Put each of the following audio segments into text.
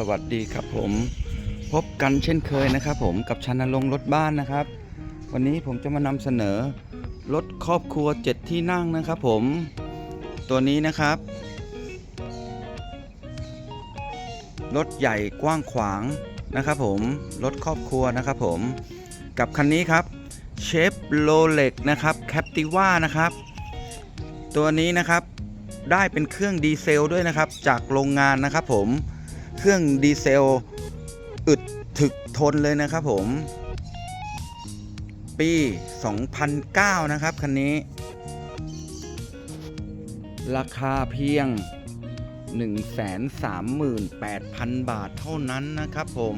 สวัสดีครับผมพบกันเช่นเคยนะครับผมกับชันลงรถบ้านนะครับ วันนี้ผมจะมานำเสนอรถครอบครัว 7 ที่นั่งนะครับผมตัวนี้นะครับ รถใหญ่กว้างขวางนะครับผมรถครอบครัวนะครับผมกับคันนี้ครับเชฟโรเล็กนะครับแคปติว่านะครับ ตัวนี้นะครับได้เป็นเครื่องดีเซลด้วยนะครับ จากโรงงานนะครับผม เครื่องดีเซลอึดถึกทนเลยนะครับผม ปี 2009 นะครับ คันนี้ ราคาเพียง 138,000 บาทเท่านั้นนะครับผม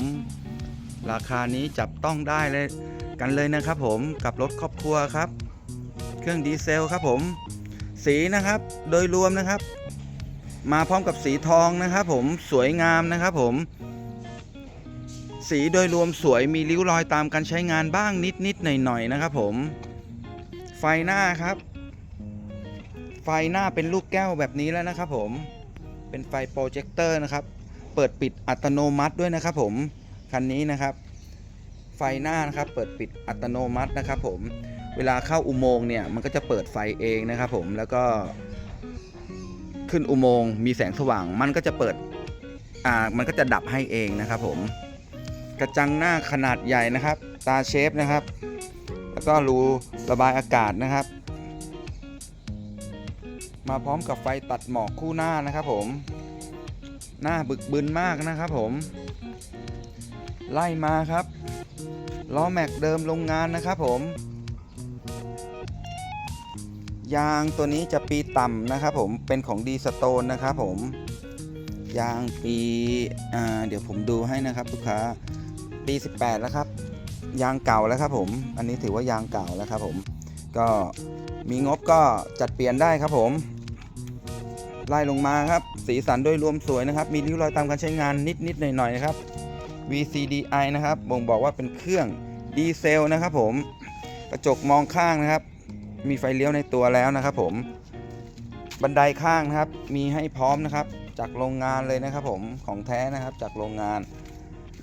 ราคานี้จับต้องได้เลยกันเลยนะครับผมกับรถครอบครัวครับ เครื่องดีเซลครับผม สีนะครับโดยรวมนะครับ มาพร้อมกับสีทองนะครับผมสวยงามนะครับผม สีโดยรวมสวยมีริ้วรอยตามการใช้งานบ้างนิดนิดหน่อยหน่อยๆนะครับผม ไฟหน้าครับ ไฟหน้าเป็นลูกแก้วแบบนี้แล้วนะครับผมเป็นไฟโปรเจคเตอร์นะครับ เปิดปิดอัตโนมัติด้วยนะครับผมคันนี้นะครับ ไฟหน้านะครับ เปิดปิดอัตโนมัตินะครับผม เวลาเข้าอุโมงค์เนี่ยมันก็จะเปิดไฟเองนะครับผมแล้วก็ ขึ้นอุโมงค์มีแสงสว่างมันก็จะเปิดอ่ามันก็จะดับให้เองนะครับผมกระจังหน้าขนาดใหญ่นะครับ ตาเชฟนะครับ แล้วก็รูระบายอากาศนะครับ มาพร้อมกับไฟตัดหมอกคู่หน้านะครับผม หน้าบึกบึนมากนะครับผม ไล่มาครับล้อแม็กเดิมโรงงานนะครับผม ยางตัวนี้จะปีต่ำนะครับผมเป็นของดีสโตนนะครับผมยางปีเดี๋ยวผมดูให้นะครับลูกค้าปี 18 แล้วครับ ยางเก่าแล้วครับผม อันนี้ถือว่ายางเก่าแล้วครับผม ก็มีงบก็จัดเปลี่ยนได้ครับผม ไล่ลงมาครับ สีสันโดยรวมสวยนะครับ มีริ้วรอยตามการใช้งานนิดนิดๆหน่อยหน่อยๆนะครับ VCDI นะครับ บ่งบอกว่าเป็นเครื่องดีเซลนะครับผม กระจกมองข้างนะครับ มีไฟเลี้ยวในตัวแล้วนะครับผม บันไดข้างนะครับ มีให้พร้อมนะครับ จากโรงงานเลยนะครับ ผมของแท้นะครับจากโรงงาน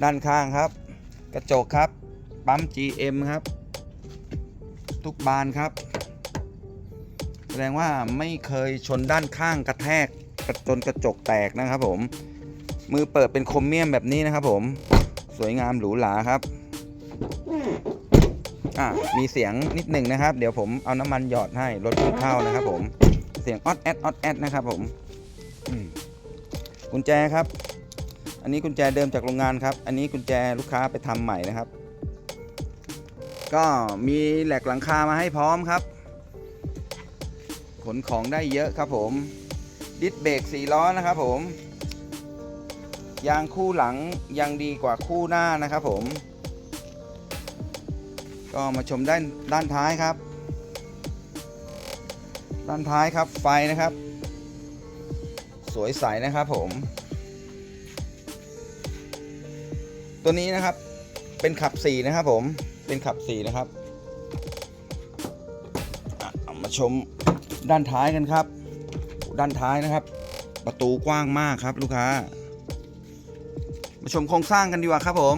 ด้านข้างครับ กระจกครับ ปั๊ม GM ครับ ทุกบานครับ แสดงว่าไม่เคยชนด้านข้างกระแทกกระจนกระจกแตกนะครับ ผม มือเปิดเป็นโครเมียมแบบนี้นะครับ ผม สวยงามหรูหราครับ อะมีเสียงนิดหนึ่งนะครับ เดี๋ยวผมเอาน้ำมันหยอดให้รถเพิ่งเข้านะครับผมเสียงออดแอดออดแอดนะครับผมกุญแจครับ อันนี้กุญแจเดิมจากโรงงานครับ อันนี้กุญแจลูกค้าไปทำใหม่นะครับ ก็มีแหลกหลังคามาให้พร้อมครับ ขนของได้เยอะครับผม ดิสเบรก4ล้อนะครับผมยางคู่หลังยังดีกว่าคู่หน้านะครับผม ก็มาชมด้านด้านท้ายครับ ด้านท้ายครับไฟนะครับ สวยใสนะครับผม ตัวนี้นะครับเป็นขับ4นะครับผมเป็นขับ4นะครับมาชมด้านท้ายกันครับ ด้านท้ายนะครับ ประตูกว้างมากครับลูกค้า มาชมโครงสร้างกันดีกว่าครับผม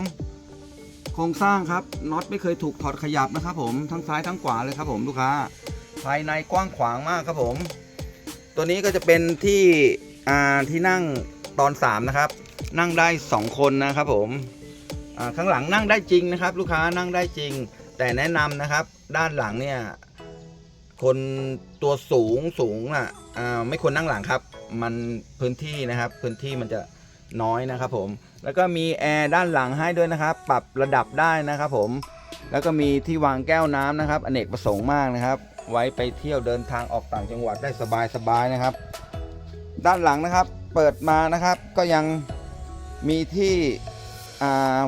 ครงสร้างครับน็อตไม่เคยถูกถอดขยับนะครับผมทั้งซ้ายทั้งขวาเลยครับผมลูกค้า ภายในกว้างขวางมากครับผม ตัวนี้ก็จะเป็นที่อ่าที่นั่งตอน 3 นะครับ นั่งได้ 2 คนนะครับผมข้างหลังนั่งได้จริงนะครับ ลูกค้านั่งได้จริง แต่แนะนำนะครับ ด้านหลังเนี่ยคนตัวสูงสูงอะอ่าไม่ควรนั่งหลังครับ มันพื้นที่นะครับ พื้นที่มันจะ น้อยนะครับผม แล้วก็มีแอร์ด้านหลังให้ด้วยนะครับ ปรับระดับได้นะครับผม แล้วก็มีที่วางแก้วน้ำนะครับ อเนกประสงค์มากนะครับ ไว้ไปเที่ยวเดินทางออกต่างจังหวัดได้สบายๆนะครับ ด้านหลังนะครับ เปิดมานะครับ ก็ยังมีที่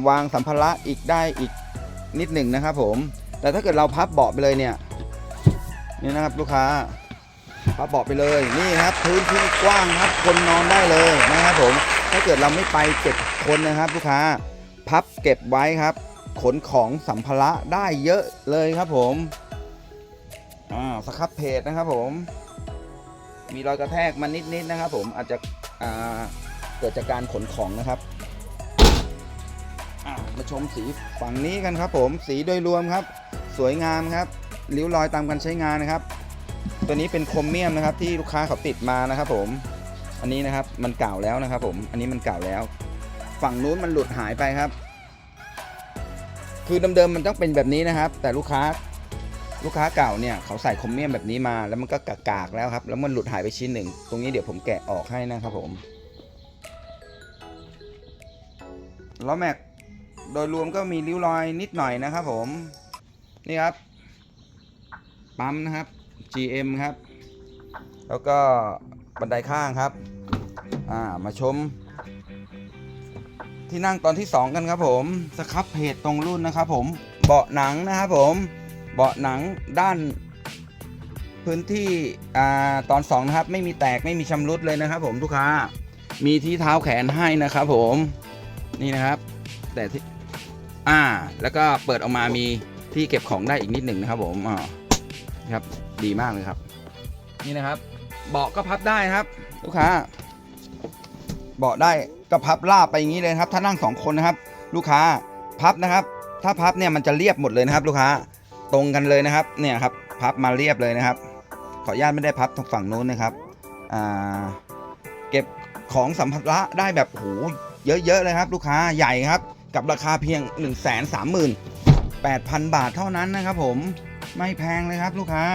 วางสัมภาระอีกได้อีกนิดหนึ่งนะครับผม แต่ถ้าเกิดเราพับเบาะไปเลยเนี่ย นี่นะครับลูกค้าพับเบาะไปเลย นี่ครับพื้นที่กว้างครับ คนนอนได้เลยนะครับผม ถ้าเกิดเราไม่ไปเจ็ดคนนะครับลูกค้า พับเก็บไว้ครับ ขนของสัมภาระได้เยอะเลยครับผมอ่าสครับเพจนะครับผม มีรอยกระแทกมานิดๆนะครับผมอาจจะอ่าเกิดจากการขนของนะครับมาชมสีฝั่งนี้กันครับผมสีโดยรวมครับ สวยงามครับริ้วรอยตามการใช้งานนะครับ ตัวนี้เป็นโครเมียมนะครับที่ลูกค้าเขาติดมานะครับผม อันนี้นะครับมันเก่าแล้วนะครับผมอันนี้มันเก่าแล้ว ฝั่งนู้นมันหลุดหายไปครับ คือเดิมๆมันต้องเป็นแบบนี้นะครับ แต่ลูกค้าลูกค้าเก่าเนี่ยเขาใส่โครเมียมแบบนี้มาแล้วมันก็กากๆแล้วครับ แล้วมันหลุดหายไปชิ้นหนึ่ง ตรงนี้เดี๋ยวผมแกะออกให้นะครับผมล้อแม็กโดยรวมก็มีริ้วรอยนิดหน่อยนะครับผม นี่ครับ ปั๊มนะครับ GM ครับ แล้วก็ บันไดข้างครับอ่ามาชม ที่นั่งตอนที่ 2 กันครับผมสครับเพจตรงรุ่นนะครับผมเบาะหนังนะครับผมเบาะหนังด้านพื้นที่อ่าตอน 2 นะครับ ไม่มีแตกไม่มีชำรุดเลยนะครับผมลูกค้ามีที่เท้าแขนให้นะครับผมนี่นะครับ แต่ที่อ่าแล้วก็เปิดออกมามีที่เก็บของได้อีกนิดหนึ่งนะครับผมอ่าครับดีมากเลยครับ นี่นะครับ เบาะก็พับได้ครับ ลูกค้า เบาะได้ก็พับลาบไปอย่างนี้เลยครับ ถ้านั่งสองคนนะครับ ลูกค้าพับนะครับ ถ้าพับเนี่ยมันจะเรียบหมดเลยนะครับ ลูกค้าตรงกันเลยนะครับ เนี่ยครับ พับมาเรียบเลยนะครับ ขออนุญาตไม่ได้พับทางฝั่งนู้นนะครับอ่าเก็บของสัมภาระได้แบบโหเยอะๆเลยครับ ลูกค้าใหญ่ครับ กับราคาเพียง 1 3 8 0 0 0 บาทเท่านั้นนะครับ ผมไม่แพงเลยครับ ลูกค้า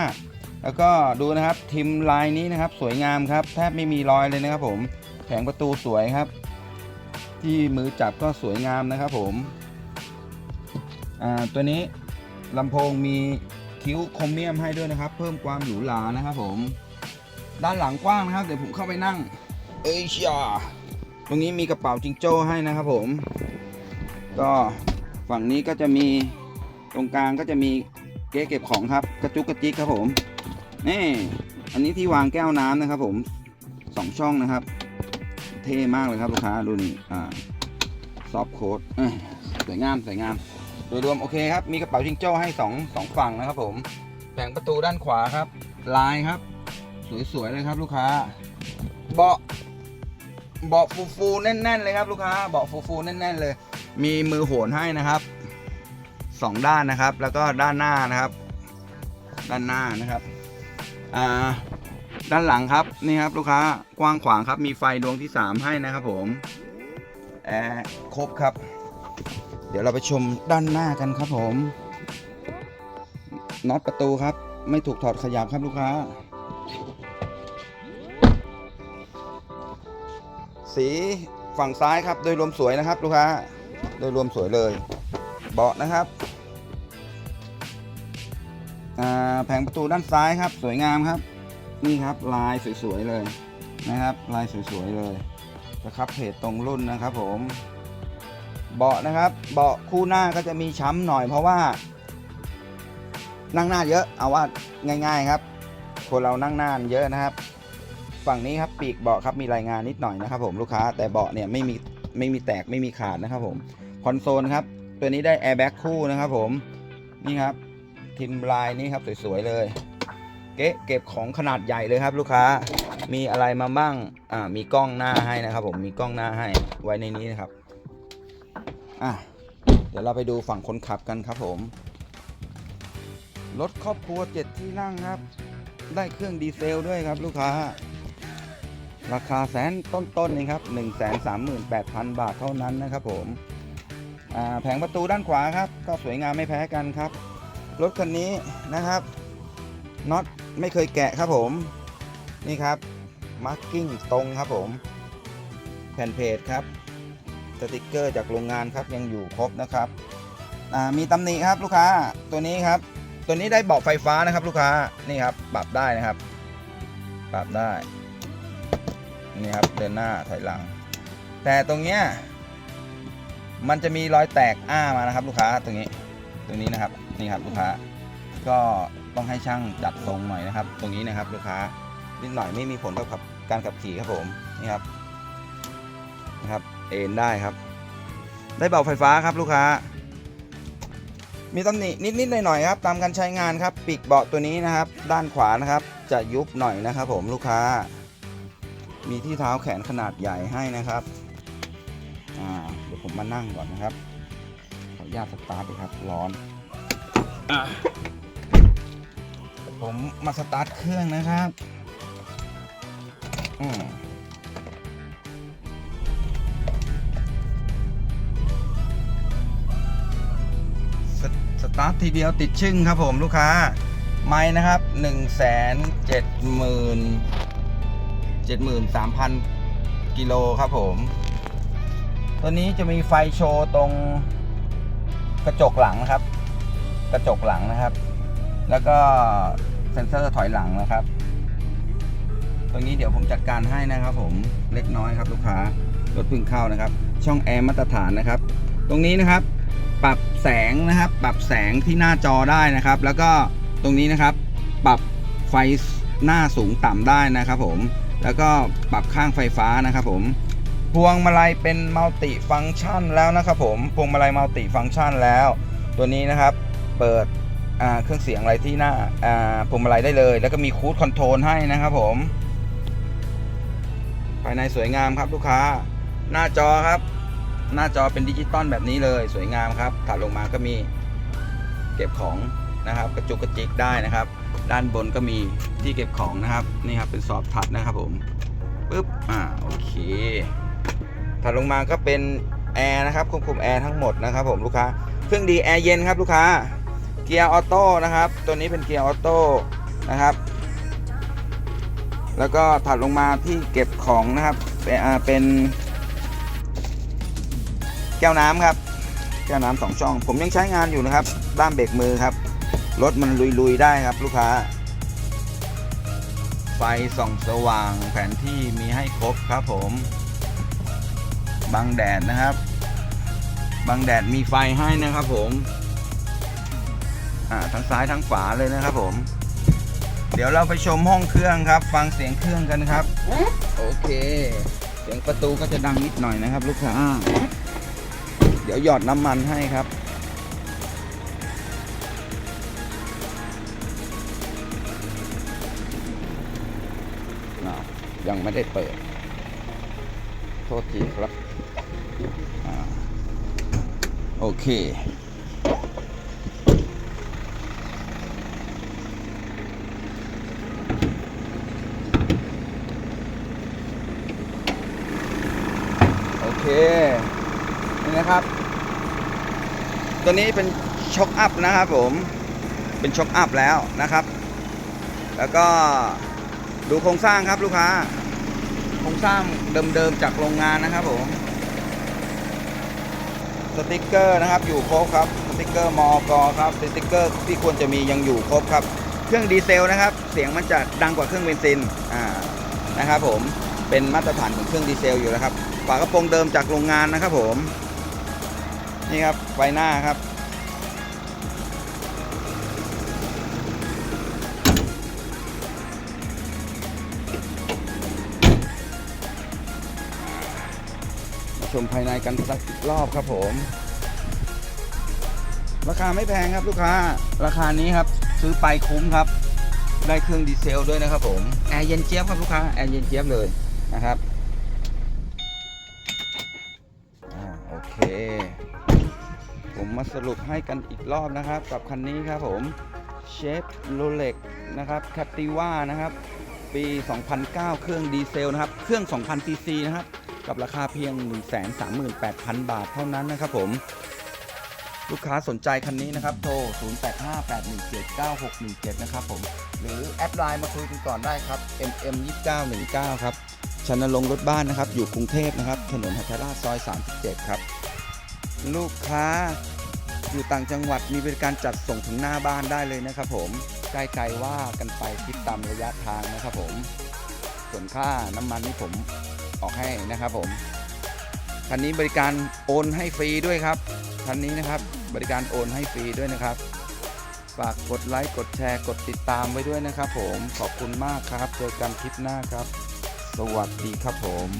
แล้วก็ดูนะครับทิมลายนี้นะครับ สวยงามครับแทบไม่มีรอยเลยนะครับ ผมแผงประตูสวยครับ ที่มือจับก็สวยงามนะครับ ผมตัวนี้ลำโพงมีคิ้วโครเมียมให้ด้วยนะครับ เพิ่มความหรูหรานะครับผม ด้านหลังกว้างนะครับ เดี๋ยวผมเข้าไปนั่ง เอ้ยชาตรงนี้มีกระเป๋าจิงโจ้ให้นะครับผม ก็ฝั่งนี้ก็จะมีตรงกลางก็จะมีเก๊เก็บของครับ กระจุกกระจิกครับผม นี่ อันนี้ที่วางแก้วน้ำนะครับ ผมสองช่องนะครับ เท่มากเลยครับลูกค้าดูนี่อ่าซอฟโค้ดสวยงามสวยงาม โดยรวมโอเคครับ มีกระเป๋าจิงโจ้ให้สองสองฝั่งนะครับ ผมแผงประตูด้านขวาครับ ลายครับ สวยๆเลยครับ ลูกค้า เบาะเบาะฟูๆแน่น ๆ เลยครับ ลูกค้าเบาะฟูๆแน่น ๆ เลย มีมือโหนให้นะครับสองด้านนะครับ แล้วก็ด้านหน้านะครับ ด้านหน้านะครับ อ่าด้านหลังครับนี่ครับลูกค้ากว้างขวางครับมีไฟดวงที่ 3 ให้นะครับผมแอร์ครบครับ เดี๋ยวเราไปชมด้านหน้ากันครับผมน็อตประตูครับ ไม่ถูกถอดขยับครับลูกค้า สีฝั่งซ้ายครับโดยรวมสวยนะครับ ลูกค้า โดยรวมสวยเลย เบาะนะครับ แผงประตูด้านซ้ายครับ สวยงามครับ นี่ครับลายสวยๆเลยนะครับ ลายสวยๆเลยนะครับเพจตรงรุ่นนะครับ ผม เบาะนะครับ เบาะคู่หน้าก็จะมีช้ำหน่อยเพราะว่า นั่งหน้าเยอะเอาว่าง่าย ๆครับ คนเรานั่งหน้าเยอะนะครับ ฝั่งนี้ครับปีกเบาะครับมีรายงานนิดหน่อยนะครับ ผมลูกค้าแต่เบาะเนี่ยไม่มีไม่มีแตกไม่มีขาดนะครับ ผมคอนโซลครับ ตัวนี้ได้แอร์แบ็กคู่นะครับ ผมนี่ครับ ทิมลายนี้ครับสวยๆเลยเก๊เก็บของขนาดใหญ่เลยครับ ลูกค้ามีอะไรมาบ้างอ่ามีกล้องหน้าให้นะครับ ผมมีกล้องหน้าให้ไว้ในนี้นะครับอะเดี๋ยวเราไปดูฝั่งคนขับกันครับผมรถครอบครัวเจ็ดที่นั่งครับ ได้เครื่องดีเซลด้วยครับ ลูกค้า ราคาแสนต้นๆเองครับ 1 3 8 0 0 0 บาทเท่านั้นนะครับผมแผงประตูด้านขวาครับ ก็สวยงามไม่แพ้กันครับ รถคันนี้นะครับน็อตไม่เคยแกะครับผมนี่ครับมาร์กิ้งตรงครับผมแผ่นเพจครับสติกเกอร์จากโรงงานครับยังอยู่ครบนะครับมีตำหนิครับลูกค้าตัวนี้ครับ ตัวนี้ได้เบาะไฟฟ้านะครับ ลูกค้านี่ครับปรับได้นะครับ ปรับได้นี่ครับเดินหน้าถอยหลัง แต่ตรงเนี้ยมันจะมีรอยแตกอ้ามานะครับ ลูกค้าตรงนี้ตรงนี้นะครับ นี่ครับลูกค้า ก็ต้องให้ช่างจัดทรงหน่อยนะครับ ตรงนี้นะครับลูกค้านิดหน่อยไม่มีผลกับการขับขี่ครับผมนี่ครับนะครับเอ็นได้ครับ ได้เบาไฟฟ้าครับลูกค้า มีตำหนินิดๆหน่อยๆครับ ตามการใช้งานครับปีกเบาะตัวนี้นะครับ ด้านขวานะครับ จะยุบหน่อยนะครับ ผมลูกค้า มีที่เท้าแขนขนาดใหญ่ให้นะครับอ่าเดี๋ยวผมมานั่งก่อนนะครับขออนุญาตสตาร์ทครับร้อน อะผมมาสตาร์ทเครื่องนะครับอืมสสตาร์ททีเดียวติดชึ่งครับผมลูกค้า ไม้นะครับ1นึ่งแสนเจ็ดหมื่นเจ็ดหมื่นสามพันกิโลครับผม ตัวนี้จะมีไฟโชว์ตรงกระจกหลังนะครับ กระจกหลังนะครับ แล้วก็เซ็นเซอร์ถอยหลังนะครับ ตรงนี้เดี๋ยวผมจัดการให้นะครับผมเล็กน้อยครับลูกค้ารถพึ่งเข้านะครับ ช่องแอร์มาตรฐานนะครับ ตรงนี้นะครับ ปรับแสงนะครับ ปรับแสงที่หน้าจอได้นะครับ แล้วก็ตรงนี้นะครับ ปรับไฟหน้าสูงต่ำได้นะครับ ผม แล้วก็ปรับข้างไฟฟ้านะครับผมพวงมาลัยเป็นมัลติฟังก์ชันแล้วนะครับผมพวงมาลัยมัลติฟังก์ชันแล้ว ตัวนี้นะครับ เปิดเครื่องเสียงอะไรที่หน้าอ่าพวงมาลัยได้เลย แล้วก็มีคูดคอนโทรลให้นะครับผม ภายในสวยงามครับลูกค้า หน้าจอครับ หน้าจอเป็นดิจิตอลแบบนี้เลย สวยงามครับถัดลงมาก็มีเก็บของนะครับ กระจุกกระจิกได้นะครับ ด้านบนก็มีที่เก็บของนะครับนี่ครับเป็นสอบถัดนะครับผมปึ๊บอ่าโอเคถัดลงมาก็เป็นแอร์นะครับควบคุมแอร์ทั้งหมดนะครับผมลูกค้า เครื่องดีแอร์เย็นครับลูกค้า เกียร์ออโต้นะครับ ตัวนี้เป็นเกียร์ออโต้นะครับ แล้วก็ถัดลงมาที่เก็บของนะครับ เป็นเป็น แก้วน้ำครับ แก้วน้ำสองช่อง ผมยังใช้งานอยู่นะครับ ด้ามเบรกมือครับ รถมันลุยๆได้ครับ ลูกค้า ไฟส่องสว่างแผนที่มีให้ครบครับผม บังแดดนะครับ บังแดดมีไฟให้นะครับผม อ่าทั้งซ้ายทั้งขวาเลยนะครับผม เดี๋ยวเราไปชมห้องเครื่องครับ ฟังเสียงเครื่องกันครับ โอเค เสียงประตูก็จะดังนิดหน่อยนะครับ ลูกค้า เดี๋ยวหยอดน้ำมันให้ครับยังไม่ได้เปิด โทษทีครับอโอเค เค นี่นะครับ ตัวนี้เป็นช็อคอัพนะครับผม เป็นช็อคอัพแล้วนะครับ แล้วก็ดูโครงสร้างครับลูกค้า โครงสร้างเดิมๆจากโรงงานนะครับผมสติกเกอร์นะครับอยู่ครบครับสติกเกอร์มอกครับสติกเกอร์ที่ควรจะมียังอยู่ครบครับ เครื่องดีเซลนะครับ เสียงมันจะดังกว่าเครื่องเบนซินอ่านะครับผม เป็นมาตรฐานของเครื่องดีเซลอยู่แล้วครับ ฝากระโปรงเดิมจากโรงงานนะครับผม นี่ครับไฟหน้าครับ มาชมภายในกันสักอีกรอบครับผม ราคาไม่แพงครับลูกค้า ราคานี้ครับซื้อไปคุ้มครับได้เครื่องดีเซลด้วยนะครับผม แอร์เย็นเจี๊ยบครับลูกค้า แอร์เย็นเจี๊ยบเลย นะครับอ่าโอเค ผมมาสรุปให้กันอีกรอบนะครับ กับคันนี้ครับผมเชฟโรเล็กนะครับคาติว่านะครับ ปี 2009 เครื่องดีเซลนะครับ เครื่อง 2,000 ซีซีนะครับ กับราคาเพียง 138,000 บาทเท่านั้นนะครับผมลูกค้าสนใจคันนี้นะครับ โทร 0858179617 นะครับผม หรือแอดไลน์มาคุยกันก่อนได้ครับ mm2919 ครับ ชนลงรถบ้านนะครับ อยู่กรุงเทพนะครับ ถนนหัทราชซอย 37 ครับ ลูกค้าอยู่ต่างจังหวัดมีบริการจัดส่งถึงหน้าบ้านได้เลยนะครับ ผมใกล้ๆว่ากันไปคิดตามระยะทางนะครับ ผม ส่วนค่าน้ำมันนี่ผมออกให้นะครับผมคันนี้บริการโอนให้ฟรีด้วยครับคันนี้นะครับบริการโอนให้ฟรีด้วยนะครับ ฝากกดไลค์กดแชร์กดติดตามไว้ด้วยนะครับ ผมขอบคุณมากครับเจอกันคลิปหน้าครับ สวัสดีครับผม